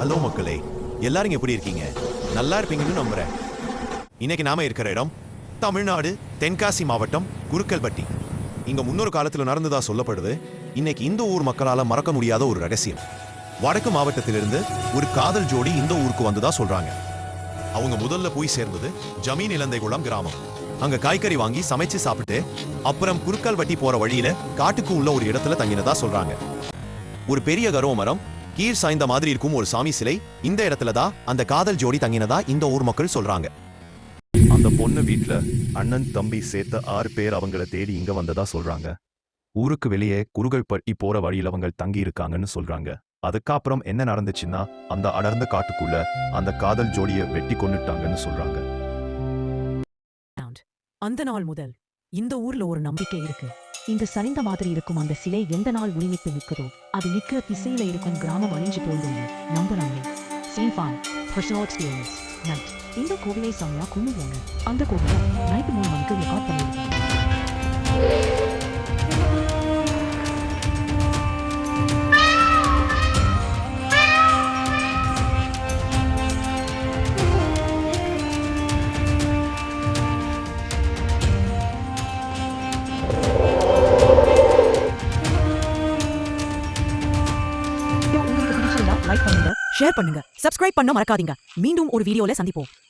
Hello மக்களே எல்லாரும் எப்படி இருக்கீங்க? நல்லா இருப்பீங்கன்னு நம்புறேன். இன்னைக்கு நாம இருக்கிற இடம் தமிழ்நாடு தென்காசி மாவட்டம் குருக்கல்பட்டி. இங்க முன்னொரு காலத்துல நடந்ததா சொல்லப்படுது இன்னைக்கு இந்த ஊர் மக்களால மறக்க முடியாத ஒரு ரகசியம். வடக்கு மாவட்டத்திலிருந்து ஒரு காதல் ஜோடி இந்த ஊருக்கு வந்ததா சொல்றாங்க. அவங்க முதல்ல போய் சேர்ந்தது ஜமீன் இலந்தை குளம் கிராமம். அங்க காய்கறி வாங்கி சமைச்சு சாப்பிட்டு அப்புறம் குருக்கல்வட்டி போற வழியில காட்டுக்கு உள்ள ஒரு இடத்துல தங்கினதா சொல்றாங்க. ஒரு பெரிய கருவ மரம் கீழ் சாய்ந்த மாதிரி இருக்கும் ஒரு சாமி சிலை. இந்த இடத்துல தான் அந்த காதல் ஜோடி தங்கினதா இந்த ஊர் மக்கள் சொல்றாங்க. அந்த பொண்ணு வீட்ல அண்ணன் தம்பி சேர்த்த ஆறு பேர் அவங்கள தேடி இங்க வந்ததா சொல்றாங்க. ஊருக்கு வெளியே குருகல்பட்டி போற வழியில அவங்க தங்கி இருக்காங்கன்னு சொல்றாங்க. அதுக்கப்புறம் என்ன நடந்துச்சுன்னா அந்த அடர்ந்த காட்டுக்குள்ள அந்த காதல் ஜோடிய வெட்டி கொன்னுட்டாங்கன்னு சொல்றாங்க. அந்த நாள் முதல் இந்த ஊர்ல ஒரு நம்பிக்கை இருக்கு. இந்த சரிந்த மாதிரி இருக்கும் அந்த சிலை எந்த நாள் உயிர்த்து நிற்குதோ அது நிற்கிற திசையில இருக்கும் கிராமம் அழிஞ்சு போயிடுங்க நம்புறாங்க சேம் பர்சனல் எக்ஸ்பீரியன்ஸ் நைட் இந்த கோவிலை சாமியா கும்பிடுவாங்க. அந்த கோவிலை நைட்டு மூணு மணிக்கு ரெக்கார்ட் பண்ணிருக்காங்க லைக் பண்ணுங்க ஷேர் பண்ணுங்க சப்ஸ்கிரைப் பண்ண மறக்காதீங்க. மீண்டும் ஒரு வீடியோல சந்திப்போம்.